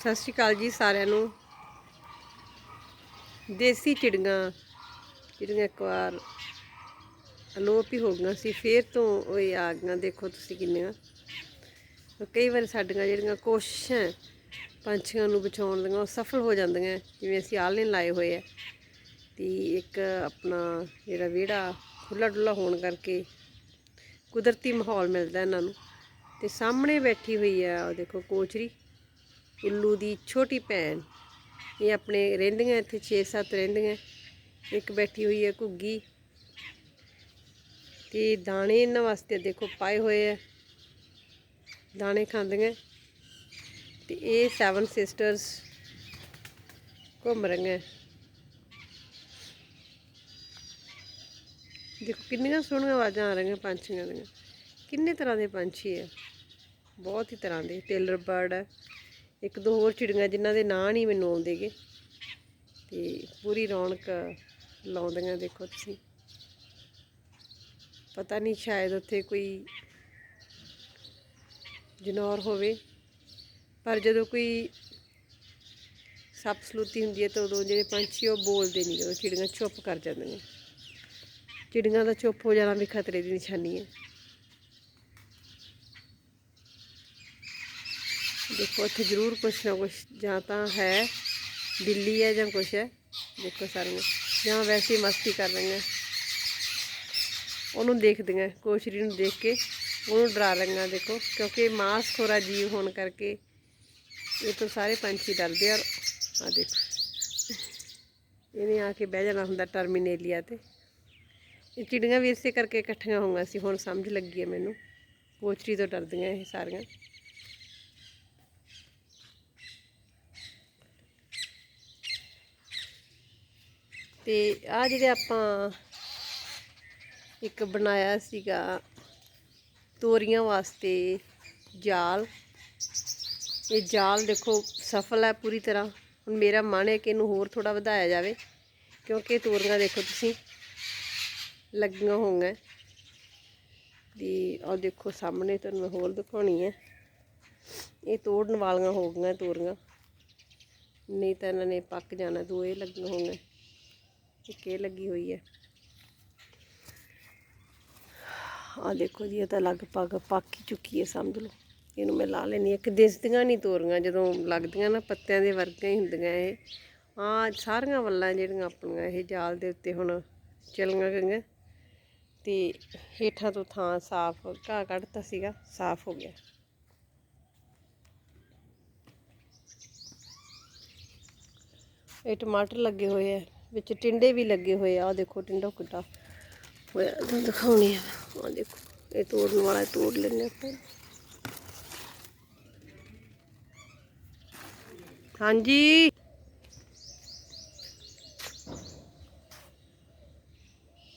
ਸਤਿ ਸ਼੍ਰੀ ਅਕਾਲ ਜੀ ਸਾਰਿਆਂ ਨੂੰ। ਦੇਸੀ ਚਿੜੀਆਂ, ਜਿਹੜੀਆਂ ਇੱਕ ਵਾਰ ਅਲੋਪ ਹੀ ਹੋ ਗਈਆਂ ਸੀ, ਫੇਰ ਤੋਂ ਉਹ ਹੀ ਆ ਗਈਆਂ, ਦੇਖੋ ਤੁਸੀਂ ਕਿੰਨੀਆਂ। ਕਈ ਵਾਰ ਸਾਡੀਆਂ ਜਿਹੜੀਆਂ ਕੋਸ਼ਿਸ਼ਾਂ ਪੰਛੀਆਂ ਨੂੰ ਬਚਾਉਣ ਦੀਆਂ, ਉਹ ਸਫਲ ਹੋ ਜਾਂਦੀਆਂ, ਜਿਵੇਂ ਅਸੀਂ ਆਲਣੇ ਲਾਏ ਹੋਏ ਆ। ਤੇ ਇੱਕ ਆਪਣਾ ਜਿਹੜਾ ਵਿਹੜਾ ਖੁੱਲਾ ਡੁੱਲਾ ਹੋਣ ਕਰਕੇ ਕੁਦਰਤੀ ਮਾਹੌਲ ਮਿਲਦਾ ਇਹਨਾਂ ਨੂੰ। ਤੇ ਸਾਹਮਣੇ ਬੈਠੀ ਹੋਈ ਆ, ਉਹ ਦੇਖੋ ਕੋਚਰੀ। ਉੱਲੂ ਦੀ ਛੋਟੀ ਭੈਣ। ਇਹ ਆਪਣੇ ਰਹਿੰਦੀਆਂ, ਇੱਥੇ 6-7 ਰਹਿੰਦੀਆਂ। ਇੱਕ ਬੈਠੀ ਹੋਈ ਹੈ ਘੁੱਗੀ। ਤੇ ਦਾਣੇ ਇਹਨਾਂ ਵਾਸਤੇ ਦੇਖੋ ਪਾਏ ਹੋਏ ਆ। ਦਾਣੇ ਖਾਂਦੀਆਂ। ਤੇ ਇਹ ਸੈਵਨ ਸਿਸਟਰਸ ਘੁੰਮ ਰਹੀਆਂ। ਦੇਖੋ ਕਿੰਨੀਆਂ ਸੋਹਣੀਆਂ ਆਵਾਜ਼ਾਂ ਆ ਰਹੀਆਂ ਪੰਛੀਆਂ ਦੀਆਂ। ਕਿੰਨੇ ਤਰ੍ਹਾਂ ਦੇ ਪੰਛੀ ਆ। ਬਹੁਤ ਹੀ ਤਰ੍ਹਾਂ ਦੇ। ਟੇਲਰ ਬਰਡ ਹੈ ਇੱਕ ਦੋ ਹੋਰ ਚਿੜੀਆਂ ਜਿਨ੍ਹਾਂ ਦੇ ਨਾਂ ਨਹੀਂ ਮੈਨੂੰ ਆਉਂਦੇਗੇ ਤੇ ਪੂਰੀ ਰੌਣਕ ਲਾਉਂਦੀਆਂ ਦੇਖੋ ਤੁਸੀਂ। ਪਤਾ ਨਹੀਂ ਸ਼ਾਇਦ ਉੱਥੇ ਕੋਈ ਜਨੌਰ ਹੋਵੇ, ਪਰ ਜਦੋਂ ਕੋਈ ਸੱਪ ਸਲੂਤੀ ਹੁੰਦੀ ਹੈ ਤਾਂ ਉਦੋਂ ਜਿਹੜੇ ਪੰਛੀ ਉਹ ਬੋਲਦੇ ਨਹੀਂ, ਜਦੋਂ ਚਿੜੀਆਂ ਚੁੱਪ ਕਰ ਜਾਂਦੀਆਂ। ਚਿੜੀਆਂ ਦਾ ਚੁੱਪ ਹੋ ਜਾਣਾ ਵੀ ਖਤਰੇ ਦੀ ਨਿਸ਼ਾਨੀ ਹੈ। ਦੇਖੋ, ਇੱਥੇ ਜ਼ਰੂਰ ਕੁਛ ਨਾ ਕੁਛ ਜਾਂ ਤਾਂ ਹੈ, ਬਿੱਲੀ ਹੈ ਜਾਂ ਕੁਛ ਹੈ, ਦੇਖੋ ਸਾਰੀਆਂ। ਜਾਂ ਵੈਸੇ ਮਸਤੀ ਕਰ ਰਹੀਆਂ। ਉਹਨੂੰ ਦੇਖਦੀਆਂ ਕੋਸ਼ਰੀ ਨੂੰ ਦੇਖ ਕੇ ਉਹਨੂੰ ਡਰਾ ਰਹੀਆਂ, ਦੇਖੋ। ਕਿਉਂਕਿ ਮਾਸ ਖੋਰਾ ਜੀਵ ਹੋਣ ਕਰਕੇ ਇਹ ਤੋਂ ਸਾਰੇ ਪੰਛੀ ਡਰਦੇ ਆ। ਆ ਦੇਖੋ। ਇਹਨੇ ਆ ਕੇ ਬਹਿ ਜਾਣਾ ਹੁੰਦਾ ਟਰਮੀਨੇਲੀਆ ਤੇ। ਇਹ ਚਿੜੀਆਂ ਵੀ ਇਸੇ ਕਰਕੇ ਇਕੱਠੀਆਂ ਹੋਈਆਂ ਸੀ, ਹੁਣ ਸਮਝ ਲੱਗੀ ਹੈ ਮੈਨੂੰ। ਕੋਚਰੀ ਤੋਂ ਡਰਦੀਆਂ ਇਹ ਸਾਰੀਆਂ। ਤੇ ਆ ਜਿਹੜੇ ਆਪਾਂ ਇੱਕ ਬਣਾਇਆ ਸੀਗਾ ਤੋਰੀਆਂ ਵਾਸਤੇ ਜਾਲ, ਇਹ ਜਾਲ ਦੇਖੋ ਸਫਲ ਹੈ ਪੂਰੀ ਤਰ੍ਹਾਂ। ਹੁਣ ਮੇਰਾ ਮਨ ਹੈ ਕਿ ਇਹਨੂੰ ਹੋਰ ਥੋੜਾ ਵਧਾਇਆ ਜਾਵੇ, ਕਿਉਂਕਿ ਤੋਰੀਆਂ ਦੇਖੋ ਤੁਸੀਂ ਲੱਗੀਆਂ ਹੋਈਆਂ। ਤੇ ਆਹ ਦੇਖੋ ਸਾਹਮਣੇ ਤੁਹਾਨੂੰ ਮੈਂ ਹੋਰ ਦਿਖਾਉਣੀ ਹੈ। ਇਹ ਤੋੜਨ ਵਾਲੀਆਂ ਹੋ ਗਈਆਂ ਤੋਰੀਆਂ। ਨਹੀਂ ਤਾਂ ਇਹਨਾਂ ਨੇ ਪੱਕ ਜਾਣਾ, ਦੋ ਇਹ ਲੱਗੀਆਂ ਹੋਣਗੀਆਂ ਇੱਕ ਲੱਗੀ ਹੋਈ ਹੈ। ਆ ਦੇਖੋ ਜੀ, ਇਹ ਤਾਂ ਲਗਭਗ ਪੱਕ ਹੀ ਚੁੱਕੀ ਹੈ, ਸਮਝ ਲਓ। ਇਹਨੂੰ ਮੈਂ ਲਾ ਲੈਣੀ ਇੱਕ ਦਿਸਦੀਆਂ ਨਹੀਂ ਤੋਰੀਆਂ, ਜਦੋਂ ਲੱਗਦੀਆਂ ਨਾ, ਪੱਤਿਆਂ ਦੇ ਵਰਗੀਆਂ ਹੀ ਹੁੰਦੀਆਂ ਇਹ। ਆ ਸਾਰੀਆਂ ਵੱਲਾਂ ਜਿਹੜੀਆਂ ਆਪਣੀਆਂ ਇਹ ਜਾਲ ਦੇ ਉੱਤੇ ਹੁਣ ਚਲੀਆਂ ਗਈਆਂ। ਤੇ ਹੇਠਾਂ ਤੋਂ ਥਾਂ ਸਾਫ਼, ਘਾਹ ਕੱਢਤਾ ਸੀਗਾ, ਸਾਫ਼ ਹੋ ਗਿਆ। ਇਹ ਟਮਾਟਰ ਲੱਗੇ ਹੋਏ ਆ। ਵਿੱਚ ਟਿੰਡੇ ਵੀ ਲੱਗੇ ਹੋਏ ਆ ਆ ਦੇਖੋ ਟਿੰਡਾ ਕਿੱਡਾ ਹੋਇਆ, ਤੁਹਾਨੂੰ ਦਿਖਾਉਣੀ ਆ ਆ ਦੇਖੋ, ਇਹ ਤੋੜਨ ਵਾਲਾ ਤੋੜ ਲੈਣੇ ਆਪਾਂ। ਹਾਂਜੀ।